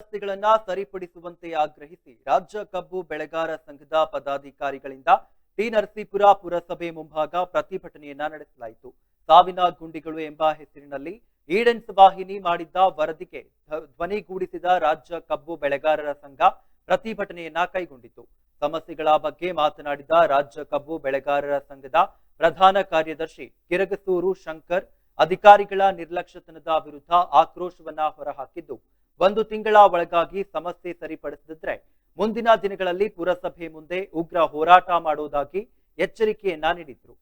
ರಸ್ತೆಗಳನ್ನ ಸರಿಪಡಿಸುವಂತೆ ಆಗ್ರಹಿಸಿ ರಾಜ್ಯ ಕಬ್ಬು ಬೆಳೆಗಾರ ಸಂಘದ ಪದಾಧಿಕಾರಿಗಳಿಂದ ಟಿ ನರಸೀಪುರ ಪುರಸಭೆ ಮುಂಭಾಗ ಪ್ರತಿಭಟನೆಯನ್ನ ನಡೆಸಲಾಯಿತು. ಸಾವಿನ ಗುಂಡಿಗಳು ಎಂಬ ಹೆಸರಿನಲ್ಲಿ ಈಡೆನ್ಸ್ ವಾಹಿನಿ ಮಾಡಿದ್ದ ವರದಿಗೆ ಧ್ವ- ಧ್ವನಿಗೂಡಿಸಿದ ರಾಜ್ಯ ಕಬ್ಬು ಬೆಳೆಗಾರರ ಸಂಘ ಪ್ರತಿಭಟನೆಯನ್ನ ಕೈಗೊಂಡಿತು. ಸಮಸ್ಯೆಗಳ ಬಗ್ಗೆ ಮಾತನಾಡಿದ ರಾಜ್ಯ ಕಬ್ಬು ಬೆಳೆಗಾರರ ಸಂಘದ ಪ್ರಧಾನ ಕಾರ್ಯದರ್ಶಿ ಕಿರಗಸೂರು ಶಂಕರ್ ಅಧಿಕಾರಿಗಳ ನಿರ್ಲಕ್ಷ್ಯತನದ ವಿರುದ್ಧ ಆಕ್ರೋಶವನ್ನ ಹೊರಹಾಕಿದ್ದು ಒಂದು ತಿಂಗಳ ಒಳಗಾಗಿ ಸಮಸ್ಯೆ ಸರಿಪಡಿಸದಿದ್ರೆ ಮುಂದಿನ ದಿನಗಳಲ್ಲಿ ಪುರಸಭೆ ಮುಂದೆ ಉಗ್ರ ಹೋರಾಟ ಮಾಡುವುದಾಗಿ ಎಚ್ಚರಿಕೆಯನ್ನ ನೀಡಿದ್ರು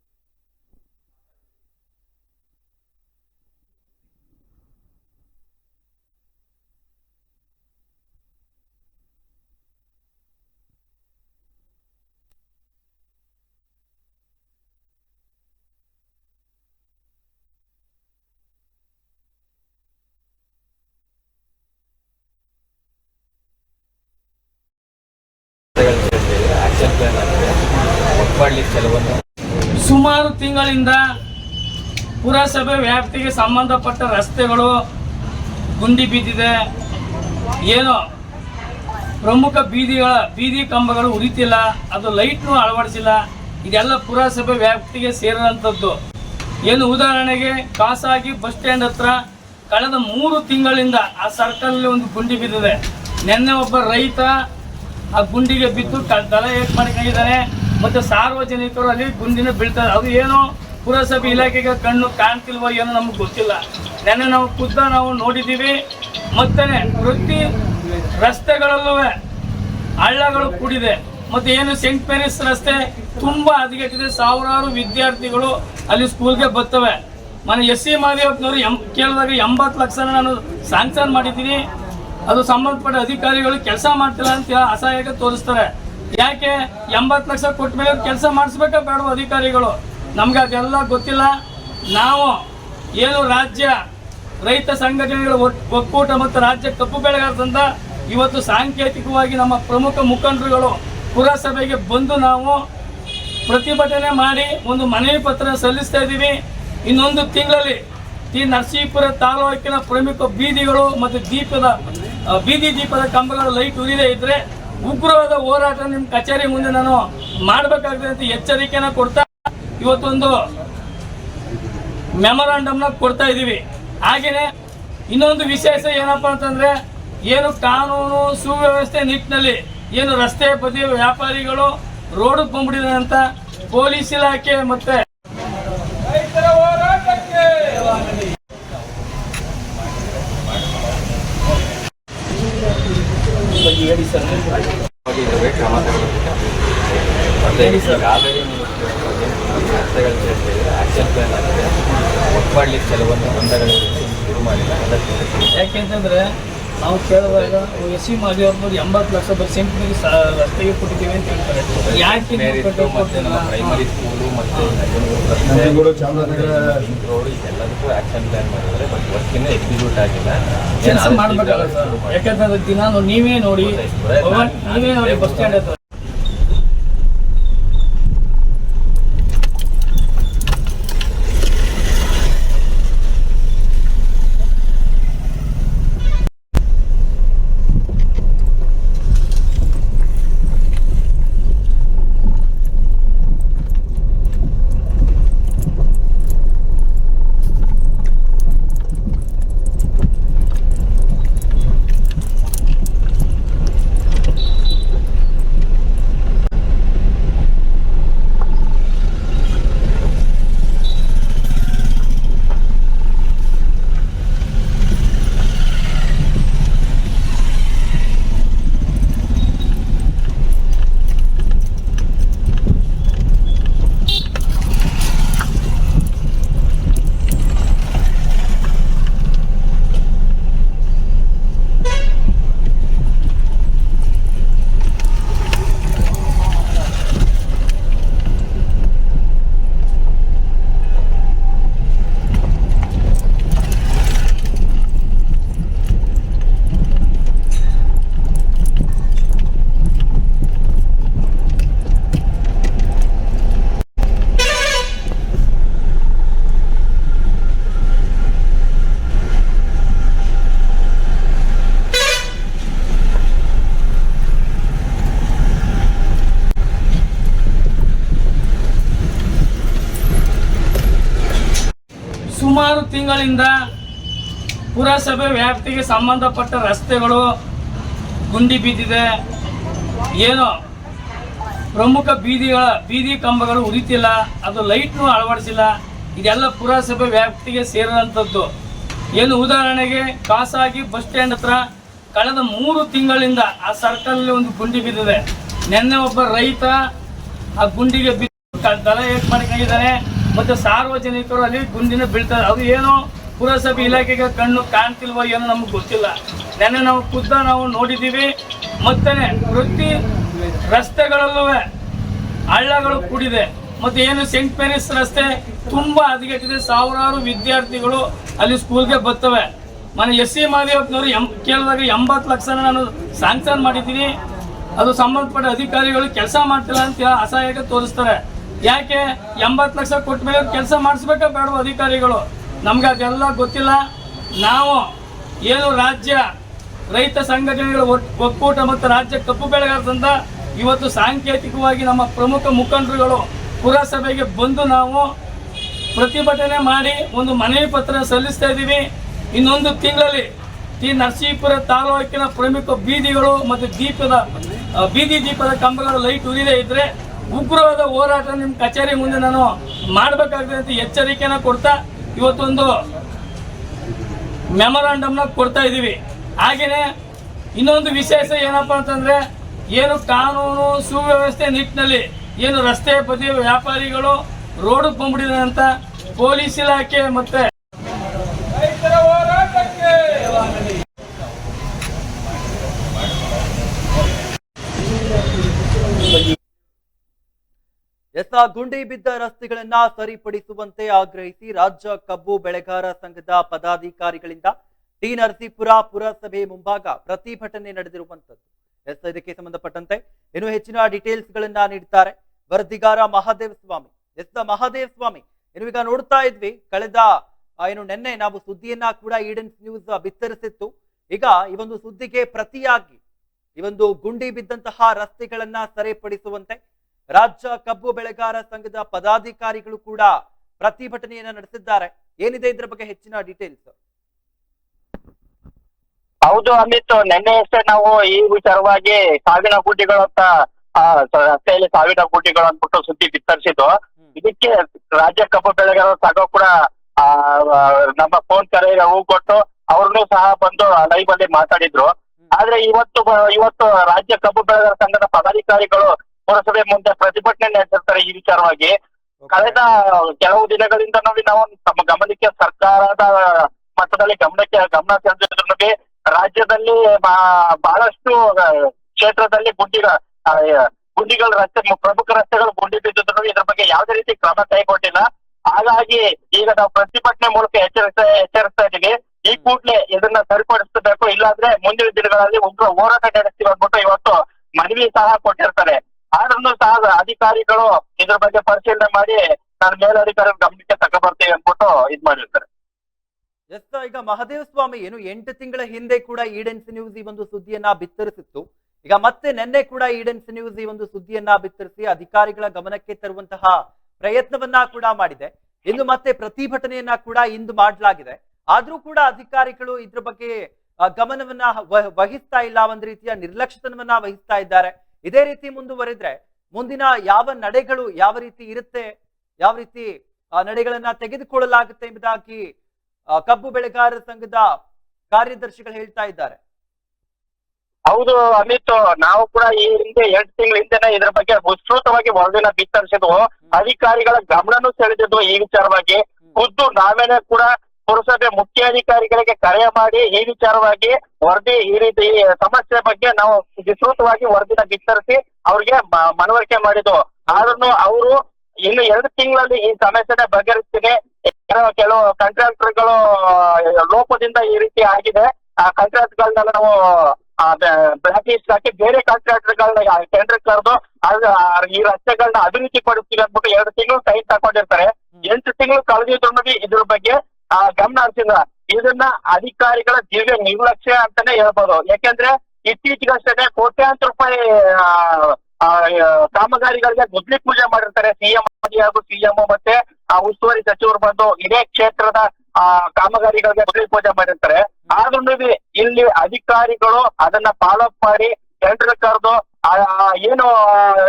ಆಕ್ಷನ್ ಪ್ಲಾನ್ ಆಗಿದೆ ಒಪ್ಪಳ್ಳಿಗೆ ಕೆಲವೊಂದು. ಸುಮಾರು ತಿಂಗಳಿಂದ ಪುರಸಭೆ ವ್ಯಾಪ್ತಿಗೆ ಸಂಬಂಧಪಟ್ಟ ರಸ್ತೆಗಳು ಗುಂಡಿ ಬಿದ್ದಿದೆ. ಏನೋ ಪ್ರಮುಖ ಬೀದಿಗಳ, ಬೀದಿ ಕಂಬಗಳು ಉರಿತಿಲ್ಲ, ಅದು ಲೈಟ್ನು ಅಳವಡಿಸಿಲ್ಲ. ಇದೆಲ್ಲ ಪುರಸಭೆ ವ್ಯಾಪ್ತಿಗೆ ಸೇರಿದಂಥದ್ದು. ಏನು ಉದಾಹರಣೆಗೆ, ಖಾಸಗಿ ಬಸ್ ಸ್ಟ್ಯಾಂಡ್ ಹತ್ರ ಕಳೆದ ಮೂರು ತಿಂಗಳಿಂದ ಆ ಸರ್ಕಲ್ ಒಂದು ಗುಂಡಿ ಬಿದ್ದಿದೆ. ನಿನ್ನೆ ಒಬ್ಬ ರೈತ ಆ ಗುಂಡಿಗೆ ಬಿದ್ದು ತಲೆ ಏಟ್ ಮಾಡ್ಕೊಂಡಿದ್ದಾನೆ ಮತ್ತು ಸಾರ್ವಜನಿಕರು ಅಲ್ಲಿ ಗುಂಡಿನ ಬೀಳ್ತಾರೆ. ಅದು ಏನೋ ಪುರಸಭೆ ಇಲಾಖೆಗೆ ಕಣ್ಣು ಕಾಣ್ತಿಲ್ವೋ ಏನೋ ನಮ್ಗೆ ಗೊತ್ತಿಲ್ಲ. ನೆನ್ನೆ ನಾವು ಖುದ್ದ ನಾವು ನೋಡಿದ್ದೀವಿ. ಮತ್ತೆ ವೃತ್ತಿ ರಸ್ತೆಗಳಲ್ಲೂ ಹಳ್ಳಗಳು ಕೂಡಿದೆ. ಮತ್ತೆ ಏನು ಸೆಂಟ್ ಮೇರಿಸ್ ರಸ್ತೆ ತುಂಬಾ ಹದಗೆಟ್ಟಿದೆ. ಸಾವಿರಾರು ವಿದ್ಯಾರ್ಥಿಗಳು ಅಲ್ಲಿ ಸ್ಕೂಲ್ಗೆ ಬರ್ತವೆ. ಮನೆ ಎಸ್ ಸಿ ಮಾದೇವಪ್ಪನವರು ಎಂ, ಕೇಳಿದಾಗ ಎಂಬತ್ತು ಲಕ್ಷ ನಾನು ಸ್ಯಾಂಕ್ಷನ್ ಮಾಡಿದ್ದೀನಿ. ಅದು ಸಂಬಂಧಪಟ್ಟ ಅಧಿಕಾರಿಗಳು ಕೆಲಸ ಮಾಡ್ತಿಲ್ಲ ಅಂತ ಅಸಹಾಯಕ ತೋರಿಸ್ತಾರೆ. ಯಾಕೆ ಎಂಬತ್ತು ಲಕ್ಷ ಕೊಟ್ಟ ಮೇಲೆ ಕೆಲಸ ಮಾಡಿಸ್ಬೇಕಾ ಬೇಡ ಅಧಿಕಾರಿಗಳು? ನಮ್ಗೆ ಅದೆಲ್ಲ ಗೊತ್ತಿಲ್ಲ. ನಾವು ಏನು ರಾಜ್ಯ ರೈತ ಸಂಘಟನೆಗಳು ಒಕ್ಕೂಟ ಮತ್ತು ರಾಜ್ಯ ಕಪ್ಪು ಬೆಳೆಗಾರರಿಂದ ಇವತ್ತು ಸಾಂಕೇತಿಕವಾಗಿ ನಮ್ಮ ಪ್ರಮುಖ ಮುಖಂಡರುಗಳು ಪುರಸಭೆಗೆ ಬಂದು ನಾವು ಪ್ರತಿಭಟನೆ ಮಾಡಿ ಒಂದು ಮನವಿ ಪತ್ರ ಸಲ್ಲಿಸ್ತಾ ಇದ್ದೀವಿ. ಇನ್ನೊಂದು ತಿಂಗಳಲ್ಲಿ ಈ ನರಸೀಪುರ ತಾಲೂಕಿನ ಪ್ರಮುಖ ಬೀದಿಗಳು ಮತ್ತು ದೀಪದ ಬೀದಿ ದೀಪದ ಕಂಬಗಳ ಲೈಟ್ ಉರಿದೇ ಇದ್ರೆ ಉಗ್ರವಾದ ಹೋರಾಟ ನಿಮ್ಮ ಕಚೇರಿ ಮುಂದೆ ನಾನು ಮಾಡಬೇಕಾಗ್ತದೆ ಅಂತ ಎಚ್ಚರಿಕೆನ ಕೊಡ್ತಾ ಇವತ್ತೊಂದು ಮೆಮೊರಾಂಡಮ್ನ ಕೊಡ್ತಾ ಇದ್ದೀವಿ ಹಾಗೆಯೇ ಇನ್ನೊಂದು ವಿಶೇಷ ಏನಪ್ಪ ಅಂತಂದ್ರೆ ಏನು ಕಾನೂನು ಸುವ್ಯವಸ್ಥೆ ನಿಟ್ಟಿನಲ್ಲಿ ಏನು ರಸ್ತೆ ಬದಿ ವ್ಯಾಪಾರಿಗಳು ರೋಡ್ ಬಂದ್ಬಿಟ್ಟಿದ್ದಾರೆ ಅಂತ ಪೊಲೀಸ್ ಇಲಾಖೆ ಮತ್ತೆ ರೈತರ ಹೋರಾಟಕ್ಕೆ ಇದ್ದಾವೆ ಕ್ರಮ ತಗೊಳ್ಳೋದಕ್ಕೆ ಮತ್ತೆ ಈಗ ಆಲ್ರೆಡಿ ರಸ್ತೆಗಳು ಪ್ಲಾನ್ ಆಗಿದೆ ಕೆಲವೊಂದು ಬಂಧಗಳು ಶುರು ಮಾಡಿಲ್ಲ ಅದಕ್ಕೆ ಯಾಕೆಂತಂದ್ರೆ ನಾವು ಕೇಳುವಾಗ ಎಸ್ ಸಿ ಮಾದೇವ್ರನ್ನವ್ರು ಎಂಬತ್ತು ಲಕ್ಷ ಬರೀ ಸೆಂಟ್ರಿಗೆ ರಸ್ತೆಗೆ ಕೊಟ್ಟಿದ್ದೀವಿ ಅಂತ ಹೇಳ್ತಾರೆ. ಯಾಕೆ? ಪ್ರೈಮರಿ ಸ್ಕೂಲು ಮತ್ತು ರೋಡ್ ಇದೆಲ್ಲದಕ್ಕೂ ಆಕ್ಷನ್ ಪ್ಲಾನ್ ಮಾಡಿದ್ರೆ ಬಟ್ ವರ್ಕಿನ ಎಕ್ಸಿಕ್ಯೂಟ್ ಆಗಿಲ್ಲ. ಕೆಲಸ ಮಾಡ್ಬೇಕಲ್ಲ ಸರ್. ಯಾಕಂತಂದ್ರೆ ದಿನ ನೀವೇ ನೋಡಿ ನೀವೇ ನೋಡಿ ಬಸ್ ಸ್ಟ್ಯಾಂಡ್ ಹತ್ರ. ತಿಂಗಳಿಂದ ಪುರಸಭೆ ವ್ಯಾಪ್ತಿಗೆ ಸಂಬಂಧಪಟ್ಟ ರಸ್ತೆಗಳು ಗುಂಡಿ ಬಿದ್ದಿದೆ ಏನೋ ಪ್ರಮುಖ ಬೀದಿಗಳ, ಬೀದಿ ಕಂಬಗಳು ಉರಿತಿಲ್ಲ, ಅದು ಲೈಟ್ನು ಅಳವಡಿಸಿಲ್ಲ. ಇದೆಲ್ಲ ಪುರಸಭೆ ವ್ಯಾಪ್ತಿಗೆ ಸೇರಿದಂಥದ್ದು. ಏನು ಉದಾಹರಣೆಗೆ, ಖಾಸಗಿ ಬಸ್ ಸ್ಟ್ಯಾಂಡ್ ಹತ್ರ ಕಳೆದ ಮೂರು ತಿಂಗಳಿಂದ ಆ ಸರ್ಕಲ್ ಒಂದು ಗುಂಡಿ ಬಿದ್ದಿದೆ. ನಿನ್ನೆ ಒಬ್ಬ ರೈತ ಆ ಗುಂಡಿಗೆ ಬಿದ್ದು ತಲೆ ಏಟ್ ಮಾಡ್ಕೊಂಡಿದ್ದಾನೆ. ಮತ್ತು ಸಾರ್ವಜನಿಕರು ಅಲ್ಲಿ ಗುಂಡಿನ ಬೀಳ್ತಾರೆ. ಅದು ಏನು ಪುರಸಭೆ ಇಲಾಖೆಗೆ ಕಣ್ಣು ಕಾಣ್ತಿಲ್ವೋ ಏನು ನಮ್ಗೆ ಗೊತ್ತಿಲ್ಲ. ನೆನ್ನೆ ನಾವು ಖುದ್ದ ನಾವು ನೋಡಿದ್ದೀವಿ. ಮತ್ತೆ ವೃತ್ತಿ ರಸ್ತೆಗಳಲ್ಲೂ ಹಳ್ಳಗಳು ಕೂಡಿದೆ. ಮತ್ತೆ ಏನು ಸೆಂಟ್ ಮೇರಿಸ್ ರಸ್ತೆ ತುಂಬಾ ಹದಗೆಟ್ಟಿದೆ. ಸಾವಿರಾರು ವಿದ್ಯಾರ್ಥಿಗಳು ಅಲ್ಲಿ ಸ್ಕೂಲ್ಗೆ ಬರ್ತವೆ. ಮನೆ ಎಸ್ ಸಿ ಮಾದೇವಪ್ಪನವರು ಎಂ, ಕೇಳಿದಾಗ ಎಂಬತ್ತು ಲಕ್ಷನ ನಾನು ಸ್ಯಾಂಕ್ಷನ್ ಮಾಡಿದ್ದೀನಿ. ಅದು ಸಂಬಂಧಪಟ್ಟ ಅಧಿಕಾರಿಗಳು ಕೆಲಸ ಮಾಡ್ತಿಲ್ಲ ಅಂತ ಅಸಹಾಯಕ ತೋರಿಸ್ತಾರೆ. ಯಾಕೆ ಎಂಬತ್ತು ಲಕ್ಷ ಕೊಟ್ಟ ಮೇಲೆ ಕೆಲಸ ಮಾಡಿಸ್ಬೇಕಾ ಬೇಡ ಅಧಿಕಾರಿಗಳು? ನಮ್ಗೆ ಅದೆಲ್ಲ ಗೊತ್ತಿಲ್ಲ. ನಾವು ಏನು ರಾಜ್ಯ ರೈತ ಸಂಘಟನೆಗಳ ಒಕ್ಕೂಟ ಮತ್ತು ರಾಜ್ಯ ಕಪ್ಪು ಬೆಳೆಗಾರ ಸಂಘ ಇವತ್ತು ಸಾಂಕೇತಿಕವಾಗಿ ನಮ್ಮ ಪ್ರಮುಖ ಮುಖಂಡರುಗಳು ಪುರಸಭೆಗೆ ಬಂದು ನಾವು ಪ್ರತಿಭಟನೆ ಮಾಡಿ ಒಂದು ಮನವಿ ಪತ್ರ ಸಲ್ಲಿಸ್ತಾ ಇದ್ದೀವಿ. ಇನ್ನೊಂದು ತಿಂಗಳಲ್ಲಿ ಈ ನರಸೀಪುರ ತಾಲೂಕಿನ ಪ್ರಮುಖ ಬೀದಿಗಳು ಮತ್ತು ದೀಪದ ಬೀದಿ ದೀಪದ ಕಂಬಗಳು ಲೈಟ್ ಉರಿದೇ ಇದ್ರೆ ಉಗ್ರವಾದ ಹೋರಾಟ ನಿಮ್ಮ ಕಚೇರಿ ಮುಂದೆ ನಾನು ಮಾಡಬೇಕಾಗ್ತದೆ ಅಂತ ಎಚ್ಚರಿಕೆನ ಕೊಡ್ತಾ ಇವತ್ತೊಂದು ಮೆಮೊರಾಂಡಮ್ನ ಕೊಡ್ತಾ ಇದ್ದೀವಿ ಹಾಗೆಯೇ ಇನ್ನೊಂದು ವಿಶೇಷ ಏನಪ್ಪ ಅಂತಂದ್ರೆ ಏನು ಕಾನೂನು ಸುವ್ಯವಸ್ಥೆ ನಿಟ್ಟಿನಲ್ಲಿ ಏನು ರಸ್ತೆ ಬದಿ ವ್ಯಾಪಾರಿಗಳು ರೋಡ್ ಬಂದ್ಬಿಟ್ಟಿದೆ ಅಂತ ಪೊಲೀಸ್ ಇಲಾಖೆ ಮತ್ತೆ ಎಸ್ ಆ ಗುಂಡಿ ಬಿದ್ದ ರಸ್ತೆಗಳನ್ನ ಸರಿಪಡಿಸುವಂತೆ ಆಗ್ರಹಿಸಿ ರಾಜ್ಯ ಕಬ್ಬು ಬೆಳೆಗಾರ ಸಂಘದ ಪದಾಧಿಕಾರಿಗಳಿಂದ ಟಿ ನರಸೀಪುರ ಪುರಸಭೆ ಮುಂಭಾಗ ಪ್ರತಿಭಟನೆ ನಡೆದಿರುವಂತದ್ದು ಎಸ್, ಇದಕ್ಕೆ ಸಂಬಂಧಪಟ್ಟಂತೆ ಇನ್ನು ಹೆಚ್ಚಿನ ಡೀಟೇಲ್ಸ್ ಗಳನ್ನ ನೀಡ್ತಾರೆ ವರದಿಗಾರ ಮಹಾದೇವ ಸ್ವಾಮಿ. ಎಸ್, ಮಹಾದೇವ್ ಸ್ವಾಮಿ ಇನ್ನು ಈಗ ನೋಡ್ತಾ ಇದ್ವಿ, ಕಳೆದ ಏನು ನಿನ್ನೆ ನಾವು ಸುದ್ದಿಯನ್ನ ಕೂಡ ಈಡನ್ಸ್ ನ್ಯೂಸ್ ಬಿತ್ತರಿಸಿತ್ತು. ಈಗ ಈ ಒಂದು ಸುದ್ದಿಗೆ ಪ್ರತಿಯಾಗಿ ಈ ಒಂದು ಗುಂಡಿ ಬಿದ್ದಂತಹ ರಸ್ತೆಗಳನ್ನ ಸರಿಪಡಿಸುವಂತೆ ರಾಜ್ಯ ಕಬ್ಬು ಬೆಳೆಗಾರ ಸಂಘದ ಪದಾಧಿಕಾರಿಗಳು ಕೂಡ ಪ್ರತಿಭಟನೆಯನ್ನ ನಡೆಸಿದ್ದಾರೆ. ಏನಿದೆ ಇದ್ರ ಬಗ್ಗೆ ಹೆಚ್ಚಿನ ಡೀಟೇಲ್ಸ್ ಹೌದು ಅಮಿತ್ ನಿನ್ನೆ ಅಷ್ಟೇ ನಾವು ಈ ವಿಚಾರವಾಗಿ ಸಾವಿನ ಕೋಟಿಗಳು ಅಂತ ರಸ್ತೆಯಲ್ಲಿ ಸಾವಿನ ಕೋಟಿಗಳು ಅಂದ್ಬಿಟ್ಟು ಸುದ್ದಿ ಬಿತ್ತರಿಸಿದ್ದು. ಇದಕ್ಕೆ ರಾಜ್ಯ ಕಬ್ಬು ಬೆಳೆಗಾರರ ಸಂಘ ಕೂಡ ನಮ್ಮ ಫೋನ್ ಕರೆಗೆ ಹೂ ಕೊಟ್ಟು ಅವ್ರನ್ನು ಸಹ ಬಂದು ಲೈವ್ ಅಲ್ಲಿ ಮಾತಾಡಿದ್ರು. ಆದ್ರೆ ಇವತ್ತು ಇವತ್ತು ರಾಜ್ಯ ಕಬ್ಬು ಬೆಳೆಗಾರ ಸಂಘದ ಪದಾಧಿಕಾರಿಗಳು ಪುರಸಭೆ ಮುಂದೆ ಪ್ರತಿಭಟನೆ ನಡೆಸಿರ್ತಾರೆ ಈ ವಿಚಾರವಾಗಿ. ಕಳೆದ ಕೆಲವು ದಿನಗಳಿಂದ ನಾವು ತಮ್ಮ ಗಮನಕ್ಕೆ ಸರ್ಕಾರದ ಮಟ್ಟದಲ್ಲಿ ಗಮನಕ್ಕೆ ಗಮನ ಸೆಳೆದಿದ್ರು ರಾಜ್ಯದಲ್ಲಿ ಬಹಳಷ್ಟು ಕ್ಷೇತ್ರದಲ್ಲಿ ಗುಂಡಿಗ ಆ, ಗುಂಡಿಗಳ ರಸ್ತೆ ಪ್ರಮುಖ ರಸ್ತೆಗಳು ಗುಂಡಿ ಬಿದ್ದಿದ್ರು ಇದ್ರ ಬಗ್ಗೆ ಯಾವುದೇ ರೀತಿ ಕ್ರಮ ಕೈಗೊಂಡಿಲ್ಲ. ಹಾಗಾಗಿ ಈಗ ನಾವು ಪ್ರತಿಭಟನೆ ಮೂಲಕ ಎಚ್ಚರಿಸ್ತಾ ಎಚ್ಚರಿಸ್ತಾ ಇದ್ದೀವಿ. ಈ ಕೂಡಲೇ ಇದನ್ನ ಸರಿಪಡಿಸಬೇಕು. ಇಲ್ಲಾಂದ್ರೆ ಮುಂದಿನ ದಿನಗಳಲ್ಲಿ ಉಗ್ರ ಹೋರಾಟ ನಡೆಸ್ತೀವಿ ಅಂದ್ಬಿಟ್ಟು ಇವತ್ತು ಮನವಿ ಸಹ ಕೊಟ್ಟಿರ್ತಾರೆ. ಆದ್ರೂ ಸಹ ಅಧಿಕಾರಿಗಳು ಇದ್ರ ಬಗ್ಗೆ ಪರಿಶೀಲನೆ ಮಾಡಿ ನನ್ನ ಮೇಲಧಿಕಾರಿಗಳ ಗಮನಕ್ಕೆ ತಗೊಬರ್ತೀವಿ ಅಂದ್ಬಿಟ್ಟು ಇದ್ ಮಾಡಿರ್ತಾರೆ. ಎಸ್ ಈಗ ಮಹದೇವ ಸ್ವಾಮಿ ಏನು ಎಂಟು ತಿಂಗಳ ಹಿಂದೆ ಕೂಡ ಈಡೆನ್ಸ್ ನ್ಯೂಸ್ ಈ ಒಂದು ಸುದ್ದಿಯನ್ನ ಬಿತ್ತರಿಸಿತ್ತು. ಈಗ ಮತ್ತೆ ನಿನ್ನೆ ಕೂಡ ಈಡೆನ್ಸ್ ನ್ಯೂಸ್ ಈ ಒಂದು ಸುದ್ದಿಯನ್ನ ಬಿತ್ತರಿಸಿ ಅಧಿಕಾರಿಗಳ ಗಮನಕ್ಕೆ ತರುವಂತಹ ಪ್ರಯತ್ನವನ್ನ ಕೂಡ ಮಾಡಿದೆ. ಇನ್ನು ಮತ್ತೆ ಪ್ರತಿಭಟನೆಯನ್ನ ಕೂಡ ಇಂದು ಮಾಡಲಾಗಿದೆ. ಆದ್ರೂ ಕೂಡ ಅಧಿಕಾರಿಗಳು ಇದ್ರ ಬಗ್ಗೆ ಗಮನವನ್ನ ವಹಿಸ್ತಾ ಇಲ್ಲ. ಒಂದ್ ರೀತಿಯ ನಿರ್ಲಕ್ಷ್ಯತನವನ್ನ ವಹಿಸ್ತಾ ಇದ್ದಾರೆ. ಇದೇ ರೀತಿ ಮುಂದುವರೆದ್ರೆ ಮುಂದಿನ ಯಾವ ನಡೆಗಳು ಯಾವ ರೀತಿ ಇರುತ್ತೆ ಯಾವ ರೀತಿ ಆ, ನಡೆಗಳನ್ನ ತೆಗೆದುಕೊಳ್ಳಲಾಗುತ್ತೆ ಎಂಬುದಾಗಿ ಕಬ್ಬು ಬೆಳೆಗಾರರ ಸಂಘದ ಕಾರ್ಯದರ್ಶಿಗಳು ಹೇಳ್ತಾ ಇದ್ದಾರೆ. ಹೌದು ಅಮಿತ್ ನಾವು ಕೂಡ ಈ ಹಿಂದೆ ಎರಡು ತಿಂಗಳ ಹಿಂದೆನೆ ಇದ್ರ ಬಗ್ಗೆ ವಿಸ್ತೃತವಾಗಿ ವರದಿನ ಬಿತ್ತರಿಸಿದ್ವು. ಅಧಿಕಾರಿಗಳ ಗಮನನೂ ಸೆಳೆದಿದ್ವು ಈ ವಿಚಾರವಾಗಿ. ಖುದ್ದು ನಾವೇನೆ ಕೂಡ ಪುರಸಭೆ ಮುಖ್ಯಾಧಿಕಾರಿಗಳಿಗೆ ಕರೆ ಮಾಡಿ ಈ ವಿಚಾರವಾಗಿ ವರದಿ ಈ ರೀತಿ ಸಮಸ್ಯೆ ಬಗ್ಗೆ ನಾವು ವಿಸ್ತೃತವಾಗಿ ವರದಿನ ಬಿತ್ತರಿಸಿ ಅವ್ರಿಗೆ ಮನವರಿಕೆ ಮಾಡಿದ್ವು ಆದ್ರೂ ಅವರು ಇನ್ನು ಎರಡು ತಿಂಗಳಲ್ಲಿ ಈ ಸಮಸ್ಯೆನ ಬಗೆಹರಿಸ್ತೀನಿ ಕೆಲವು ಕೆಲವು ಕಾಂಟ್ರಾಕ್ಟರ್ಗಳು ಲೋಪದಿಂದ ಈ ರೀತಿ ಆಗಿದೆ. ಆ ಕಾಂಟ್ರಾಕ್ಟ್ಗಳನ್ನೆಲ್ಲ ನಾವು ಬ್ಲಾಕ್ ಲಿಸ್ಟ್ ಹಾಕಿ ಬೇರೆ ಕಾಂಟ್ರಾಕ್ಟರ್ಗಳನ್ನ ಟೆಂಡರ್ ಕರೆದು ಈ ರಸ್ತೆಗಳನ್ನ ಅಭಿವೃದ್ಧಿ ಪಡಿಸ್ತೀವಿ ಅಂದ್ಬಿಟ್ಟು ಎರಡು ತಿಂಗಳು ಟೈಮ್ ತಗೊಂಡಿರ್ತಾರೆ. ಎಂಟು ತಿಂಗಳು ಕಳೆದಿದ್ರು ಇದ್ರ ಬಗ್ಗೆ ಗಮನ ಹರಿಸಿಲ್ಲ ಇದನ್ನ ಅಧಿಕಾರಿಗಳ ದಿವ್ಯ ನಿರ್ಲಕ್ಷ್ಯ ಅಂತಾನೆ ಹೇಳ್ಬೋದು. ಯಾಕೆಂದ್ರೆ ಇತ್ತೀಚೆಗಷ್ಟೇ ಕೋಟ್ಯಾಂತರ ರೂಪಾಯಿ ಆ, ಆ, ಕಾಮಗಾರಿಗಳಿಗೆ ಗುದ್ಲಿ ಪೂಜೆ ಮಾಡಿರ್ತಾರೆ ಸಿಎಂ ಹಾಗೂ ಸಿಎಂ ಮತ್ತೆ ಆ ಆ ಉಸ್ತುವಾರಿ ಸಚಿವರು ಬಂದು ಇದೇ ಕ್ಷೇತ್ರದ ಆ ಕಾಮಗಾರಿಗಳಿಗೆ ಗುದ್ಲಿ ಪೂಜೆ ಮಾಡಿರ್ತಾರೆ. ಆದ್ರೂ ಇಲ್ಲಿ ಅಧಿಕಾರಿಗಳು ಅದನ್ನ ಫಾಲೋಅಪ್ ಮಾಡಿ ಟೆಂಡರ್ ಕರೆದು ಆ ಆ ಏನು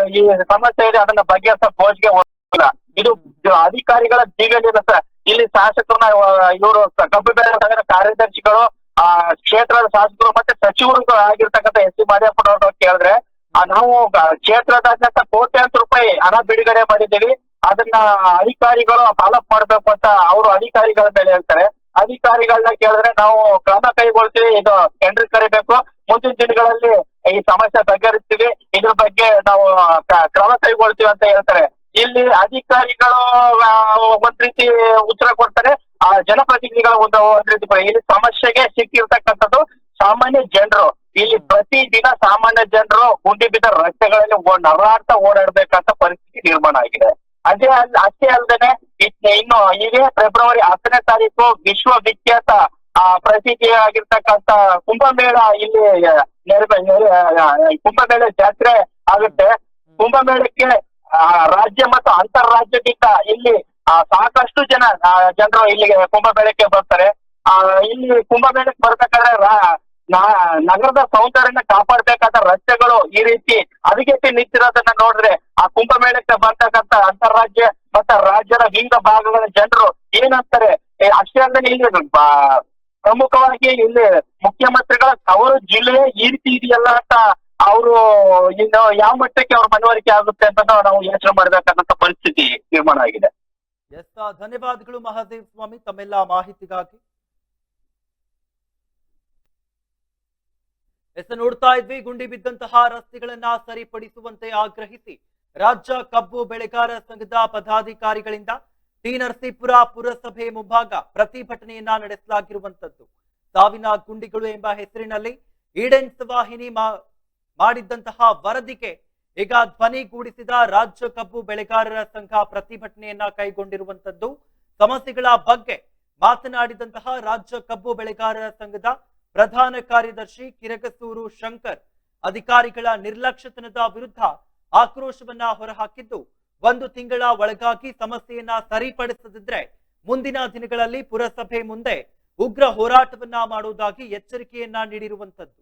ಈ ಸಮಸ್ಯೆ ಇದೆ ಅದನ್ನ ಬಗೆಹರಿಸ ಬೋಜ್ಗೆ ಹೋಗಿಲ್ಲ. ಇದು ಅಧಿಕಾರಿಗಳ ಜೀವನ ಇಲ್ಲಿ ಶಾಸಕರನ್ನ ಇವರು ಕಬ್ಬು ಬೆಳೆದ ಕಾರ್ಯದರ್ಶಿಗಳು, ಆ, ಕ್ಷೇತ್ರದ ಶಾಸಕರು ಮತ್ತೆ ಸಚಿವರು ಆಗಿರ್ತಕ್ಕಂಥ ಎಸ್ ಸಿ ಮಾದೇವಪ್ಪನವ್ರು ಕೇಳಿದ್ರೆ ನಾವು ಕ್ಷೇತ್ರದಾದ್ಯಂತ ಕೋಟ್ಯಾಂತರ ರೂಪಾಯಿ ಹಣ ಬಿಡುಗಡೆ ಮಾಡಿದ್ದೀವಿ. ಅದನ್ನ ಅಧಿಕಾರಿಗಳು ಫಾಲೋಅಪ್ ಮಾಡ್ಬೇಕು ಅಂತ ಅವರು ಅಧಿಕಾರಿಗಳ ಮೇಲೆ ಹೇಳ್ತಾರೆ. ಅಧಿಕಾರಿಗಳನ್ನ ಕೇಳಿದ್ರೆ ನಾವು ಕ್ರಮ ಕೈಗೊಳ್ತೀವಿ, ಇದು ಟೆಂಡರ್ ಕರಿಬೇಕು. ಮುಂದಿನ ದಿನಗಳಲ್ಲಿ ಈ ಸಮಸ್ಯೆ ಬಗೆಹರಿಸ್ತೀವಿ. ಇದ್ರ ಬಗ್ಗೆ ನಾವು ಕ್ರಮ ಕೈಗೊಳ್ತೀವಿ ಅಂತ ಹೇಳ್ತಾರೆ. ಇಲ್ಲಿ ಅಧಿಕಾರಿಗಳು ಒಂದ್ ರೀತಿ ಉತ್ತರ ಕೊಡ್ತಾರೆ. ಆ, ಜನಪ್ರತಿನಿಧಿಗಳು ಒಂದು, ಒಂದ್ ರೀತಿ ಇಲ್ಲಿ ಸಮಸ್ಯೆಗೆ ಸಿಕ್ಕಿರ್ತಕ್ಕಂಥದ್ದು ಸಾಮಾನ್ಯ ಜನರು. ಇಲ್ಲಿ ಪ್ರತಿ ದಿನ ಸಾಮಾನ್ಯ ಜನರು ಗುಂಡಿ ಬಿದ್ದ ರಸ್ತೆಗಳಲ್ಲಿ ನರಳಾಡ್ತಾ ಓಡಾಡ್ಬೇಕಂತ ಪರಿಸ್ಥಿತಿ ನಿರ್ಮಾಣ ಆಗಿದೆ. ಅದೇ ಅಷ್ಟೇ ಅಲ್ಲದೆ ಇನ್ನು ಇದೇ ಫೆಬ್ರವರಿ ಹತ್ತನೇ ತಾರೀಕು ವಿಶ್ವವಿಖ್ಯಾತ, ಆ, ಪ್ರಸಿದ್ಧಿ ಆಗಿರ್ತಕ್ಕಂಥ ಕುಂಭಮೇಳ ಇಲ್ಲಿ ಕುಂಭಮೇಳ ಜಾತ್ರೆ ಆಗುತ್ತೆ. ಕುಂಭಮೇಳಕ್ಕೆ ರಾಜ್ಯ ಮತ್ತು ಅಂತಾರಾಜ್ಯಕ್ಕಿಂತ ಇಲ್ಲಿ ಸಾಕಷ್ಟು ಜನ ಜನರು ಇಲ್ಲಿಗೆ ಕುಂಭಮೇಳಕ್ಕೆ ಬರ್ತಾರೆ. ಇಲ್ಲಿ ಕುಂಭಮೇಳಕ್ಕೆ ಬರ್ಬೇಕಾದ್ರೆ ನಗರದ ಸೌಂದರ್ಯನ ಕಾಪಾಡ್ಬೇಕಾದ ರಸ್ತೆಗಳು ಈ ರೀತಿ ಹದಗೆಟ್ಟಿ ನಿಂತಿರೋದನ್ನ ನೋಡಿದ್ರೆ ಆ ಕುಂಭಮೇಳಕ್ಕೆ ಬರ್ತಕ್ಕಂತ ಅಂತಾರಾಜ್ಯ ಮತ್ತು ರಾಜ್ಯದ ವಿವಿಧ ಭಾಗಗಳ ಜನರು ಏನಂತಾರೆ ಅಷ್ಟೇ ಇಲ್ಲಿ ಪ್ರಮುಖವಾಗಿ ಇಲ್ಲಿ ಮುಖ್ಯಮಂತ್ರಿಗಳ ತವರು ಜಿಲ್ಲೆ ಈ ರೀತಿ ಇದೆಯಲ್ಲ ಅಂತ ಅವರು ಇನ್ನು ಯಾವ ಮಟ್ಟಕ್ಕೆ ಅವ್ರ ಮನವರಿಕೆ ಆಗುತ್ತೆ ಅಂತ ನಾವು ಯೋಚನೆ ಮಾಡಬೇಕಾದಂತ ಪರಿಸ್ಥಿತಿ ನಿರ್ಮಾಣ ಆಗಿದೆ. ಎಸ್ ಧನ್ಯವಾದಗಳು ಮಹಾದೇವ್ ಸ್ವಾಮಿ, ತಮ್ಮೆಲ್ಲ ಮಾಹಿತಿಗಾಗಿ. ಎಸ್ ನೋಡ್ತಾ ಇದ್ವಿ, ಗುಂಡಿ ಬಿದ್ದಂತಹ ರಸ್ತೆಗಳನ್ನ ಸರಿಪಡಿಸುವಂತೆ ಆಗ್ರಹಿಸಿ ರಾಜ್ಯ ಕಬ್ಬು ಬೆಳೆಗಾರ ಸಂಘದ ಪದಾಧಿಕಾರಿಗಳಿಂದ ಟಿ ನರಸೀಪುರ ಪುರಸಭೆ ಮುಂಭಾಗ ಪ್ರತಿಭಟನೆಯನ್ನ ನಡೆಸಲಾಗಿರುವಂತದ್ದು ಸಾವಿನ ಗುಂಡಿಗಳು ಎಂಬ ಹೆಸರಿನಲ್ಲಿ ಈಡೆನ್ಸ್ ವಾಹಿನಿ ಮಾಡಿದ್ದಂತಹ ವರದಿಗೆ ಈಗ ಧ್ವನಿಗೂಡಿಸಿದ ರಾಜ್ಯ ಕಬ್ಬು ಬೆಳೆಗಾರರ ಸಂಘ ಪ್ರತಿಭಟನೆಯನ್ನ ಕೈಗೊಂಡಿರುವಂತದ್ದು, ಸಮಸ್ಯೆಗಳ ಬಗ್ಗೆ ಮಾತನಾಡಿದಂತಹ ರಾಜ್ಯ ಕಬ್ಬು ಬೆಳೆಗಾರರ ಸಂಘದ ಪ್ರಧಾನ ಕಾರ್ಯದರ್ಶಿ ಕಿರಗಸೂರು ಶಂಕರ್ ಅಧಿಕಾರಿಗಳ ನಿರ್ಲಕ್ಷ್ಯತನದ ವಿರುದ್ಧ ಆಕ್ರೋಶವನ್ನ ಹೊರಹಾಕಿದ್ದು, ಒಂದು ತಿಂಗಳ ಒಳಗಾಗಿ ಸಮಸ್ಯೆಯನ್ನ ಸರಿಪಡಿಸದಿದ್ರೆ ಮುಂದಿನ ದಿನಗಳಲ್ಲಿ ಪುರಸಭೆ ಮುಂದೆ ಉಗ್ರ ಹೋರಾಟವನ್ನ ಮಾಡುವುದಾಗಿ ಎಚ್ಚರಿಕೆಯನ್ನ ನೀಡಿರುವಂತದ್ದು.